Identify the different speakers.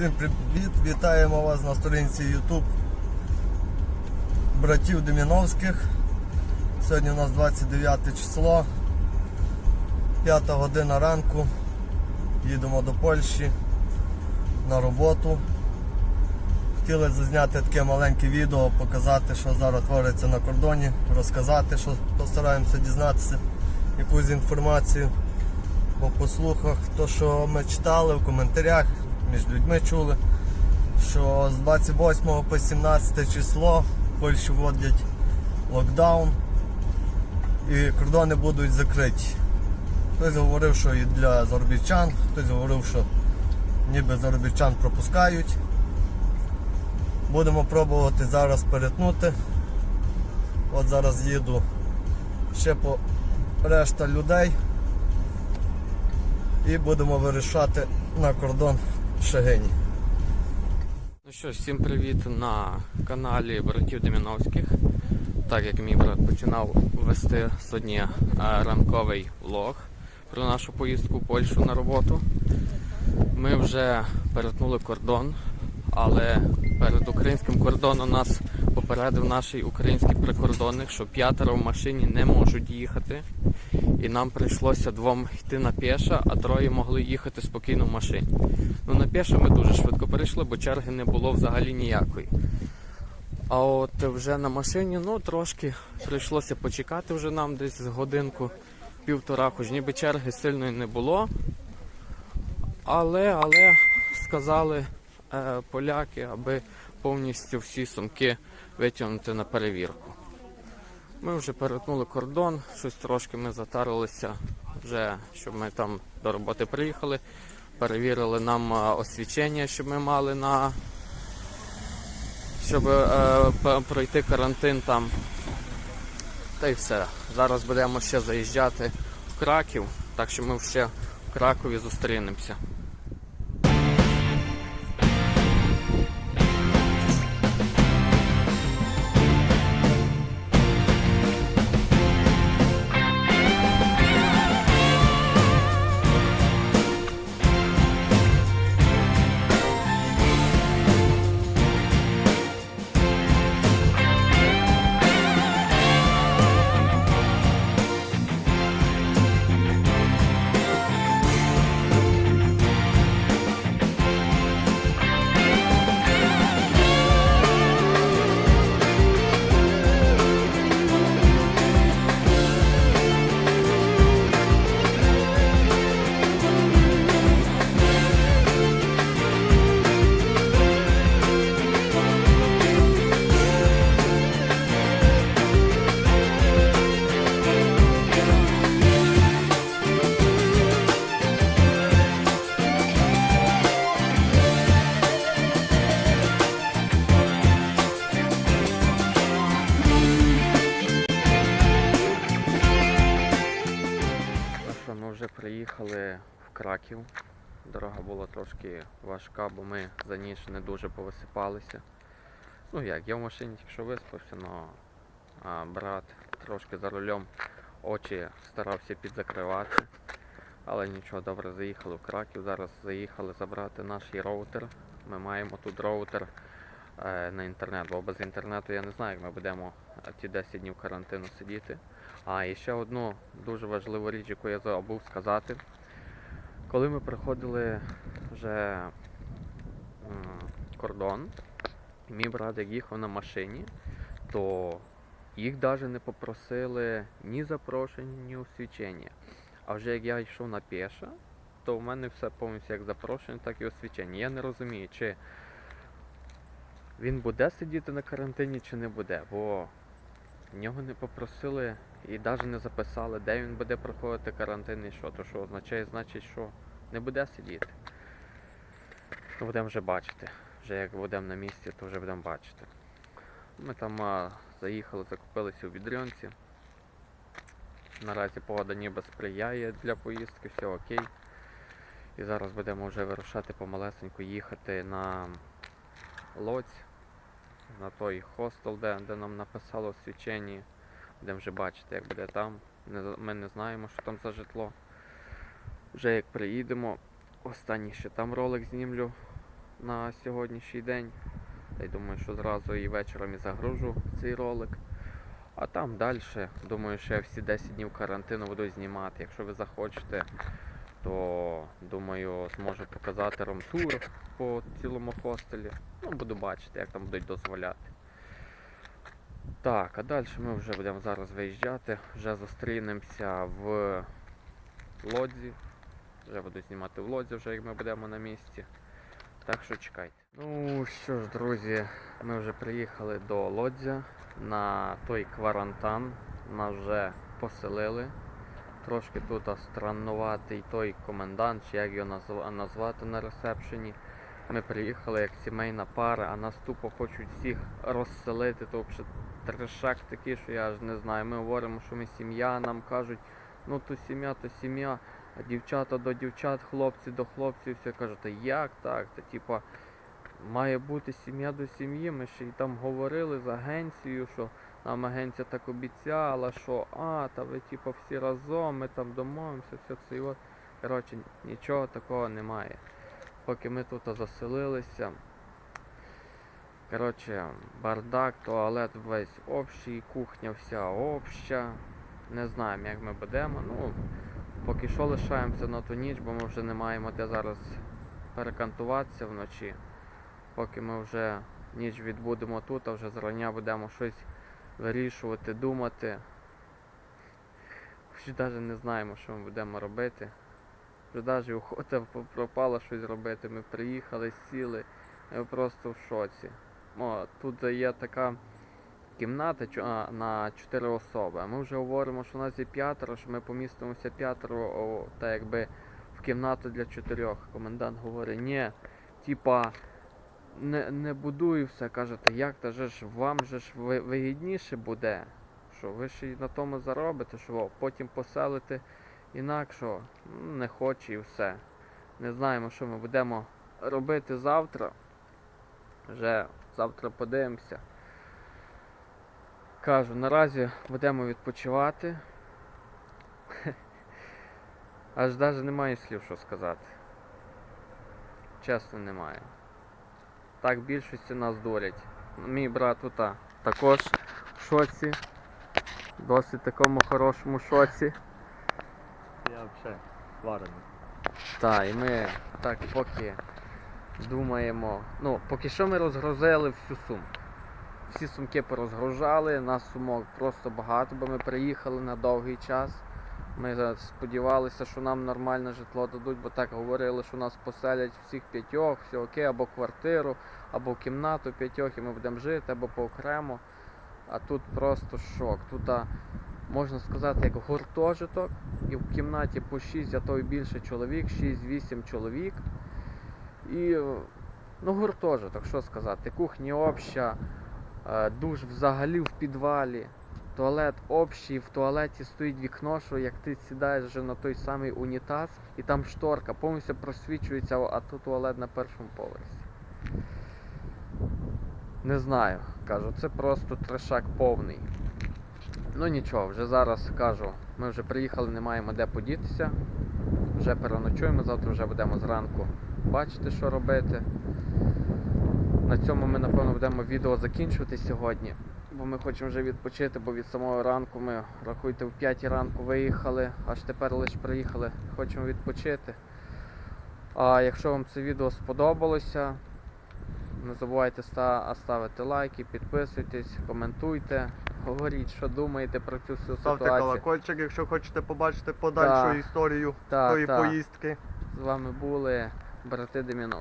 Speaker 1: Всім привіт! Вітаємо вас на сторінці YouTube братів Деміновських. Сьогодні у нас 29 число, 5 година ранку. Їдемо до Польщі на роботу. Хотіли зазняти таке маленьке відео, показати, що зараз твориться на кордоні, розказати, що постараємося дізнатися якусь інформацію. По слухах, то що ми читали в коментарях, між людьми чули, що з 28 по 17 число в Польщі вводять локдаун і кордони будуть закриті. Хтось говорив, що і для заробітчан, хтось говорив, що ніби заробітчан пропускають. Будемо пробувати зараз перетнути. От зараз їду ще по решта людей і будемо вирішати на кордон Шегині.
Speaker 2: Ну що всім привіт на каналі братів Деміновських. Так як мій брат починав вести сьогодні е, ранковий влог про нашу поїздку в Польщу на роботу. Ми вже перетнули кордон, але перед українським кордоном нас попередив наш український прикордонник, що п'ятеро в машині не можуть їхати. І нам прийшлося двом йти на пєша, а троє могли їхати спокійно в машині. Ну на пєша ми дуже швидко перейшли, бо черги не було взагалі ніякої. А от вже на машині, ну трошки прийшлося почекати вже нам десь годинку, півтора, хоч ніби черги сильної не було. Але, але сказали е, поляки, аби повністю всі сумки витягнути на перевірку. Ми вже перетнули кордон, щось трошки ми затарилися, вже щоб ми там до роботи приїхали. Перевірили нам освічення, щоб ми мали на щоб е, пройти карантин там. Та й все. Зараз будемо ще заїжджати в Краків, так що ми ще в Кракові зустрінемося. Краків. Дорога була трошки важка, бо ми за ніч не дуже повисипалися. Ну як, я в машині тільки що виспався, але брат трошки за рулем очі старався підзакривати. Але нічого, добре, заїхали в Краків. Зараз заїхали забрати наш роутер. Ми маємо тут роутер е, на інтернет, бо без інтернету я не знаю, як ми будемо е, ті 10 днів карантину сидіти. А і ще одну дуже важливу річ, яку я забув сказати. Коли ми проходили вже кордон, мій брат як їхав на машині, то їх навіть не попросили ні запрошення, ні освічення. А вже як я йшов на пєша, то в мене все повністю як запрошення, так і освічення. Я не розумію, чи він буде сидіти на карантині, чи не буде, бо нього не попросили і навіть не записали, де він буде проходити карантин і що. То що означає, значить, що не буде сидіти. То будемо вже бачити. Вже як будемо на місці, то вже будемо бачити. Ми там а, заїхали, закупилися у відрьонці. Наразі погода ніби сприяє для поїздки, все окей. І зараз будемо вже вирушати помалесеньку їхати на Лоць, на той хостел, де, де нам написало освічення. Будемо вже бачити, як буде там. Ми не знаємо, що там за житло. Вже як приїдемо, останній ще там ролик знімлю на сьогоднішній день. Й думаю, що зразу і вечором і загружу цей ролик. А там далі, думаю, я всі 10 днів карантину буду знімати. Якщо ви захочете, то думаю, зможу показати ромтур по цілому хостелі. Ну, буду бачити, як там будуть дозволяти. Так, а далі ми вже будемо зараз виїжджати. Вже зустрінемося в лодзі. Вже буду знімати в лодзі, вже як ми будемо на місці. Так що чекайте. Ну що ж, друзі, ми вже приїхали до Лодзя на той кварантан. Нас вже поселили. Трошки тут страннуватий той комендант, чи як його назвати на ресепшені. Ми приїхали як сімейна пара, а нас тупо хочуть всіх розселити. То взагалі трешак такий, що я аж не знаю. Ми говоримо, що ми сім'я, нам кажуть, ну то сім'я, то сім'я, дівчата до дівчат, хлопці до хлопців, все кажуть, та як так? Та типа має бути сім'я до сім'ї. Ми ще й там говорили з агенцією, що нам агенція так обіцяла, що а, та ви типа всі разом, ми там домовимося, все це і от. Коротше, нічого такого немає. Поки ми тут заселилися. Коротше, бардак, туалет весь общий, кухня вся обща. Не знаємо, як ми будемо. Ну, поки що лишаємося на ту ніч, бо ми вже не маємо де зараз перекантуватися вночі. Поки ми вже ніч відбудемо тут, а вже зрання будемо щось вирішувати, думати. Ще навіть не знаємо, що ми будемо робити. Вже навіть охота пропала щось робити. Ми приїхали, сіли, ми просто в шоці. О, тут є така кімната на 4 особи. Ми вже говоримо, що у нас є п'ятеро, що ми помістимося п'ятеро, та якби в кімнату для чотирьох. Комендант говорить, ні, типа. Не, не будуй все, кажете, як та же ж вам же ж вигідніше буде, що ви ж і на тому заробите, що потім поселите інакше, не хоче і все. Не знаємо, що ми будемо робити завтра. Вже завтра подивимося. Кажу, наразі будемо відпочивати. Аж навіть немає слів, що сказати. Чесно, немає. Так більшості нас дурять. Мій брат тут а, також в шоці. Досить такому хорошому шоці.
Speaker 3: Я взагалі варений.
Speaker 2: Так, і ми так поки думаємо. Ну, поки що ми розгрузили всю сумку. Всі сумки порозгружали, нас сумок просто багато, бо ми приїхали на довгий час. Ми сподівалися, що нам нормальне житло дадуть, бо так говорили, що нас поселять всіх п'ятьох, все окей, або квартиру, або кімнату п'ятьох, і ми будемо жити, або поокремо. А тут просто шок. Тут можна сказати, як гуртожиток, і в кімнаті по 6, а то й більше чоловік, 6-8 чоловік. І ну, гуртожиток, що сказати, кухня обща, душ взагалі в підвалі, туалет общий, в туалеті стоїть вікно, що як ти сідаєш вже на той самий унітаз, і там шторка повністю просвічується, а тут туалет на першому поверсі. Не знаю, кажу, це просто трешак повний. Ну нічого, вже зараз кажу, ми вже приїхали, не маємо де подітися. Вже переночуємо, завтра вже будемо зранку бачити, що робити. На цьому ми, напевно, будемо відео закінчувати сьогодні, бо ми хочемо вже відпочити, бо від самого ранку ми, рахуйте, в 5 ранку виїхали, аж тепер лише приїхали, хочемо відпочити. А якщо вам це відео сподобалося, не забувайте ставити лайки, підписуйтесь, коментуйте, говоріть, що думаєте про цю всю
Speaker 1: Ставте колокольчик, якщо хочете побачити подальшу
Speaker 2: Так.
Speaker 1: історію
Speaker 2: Так,
Speaker 1: тої
Speaker 2: так.
Speaker 1: поїздки.
Speaker 2: З вами були брати Деміновські.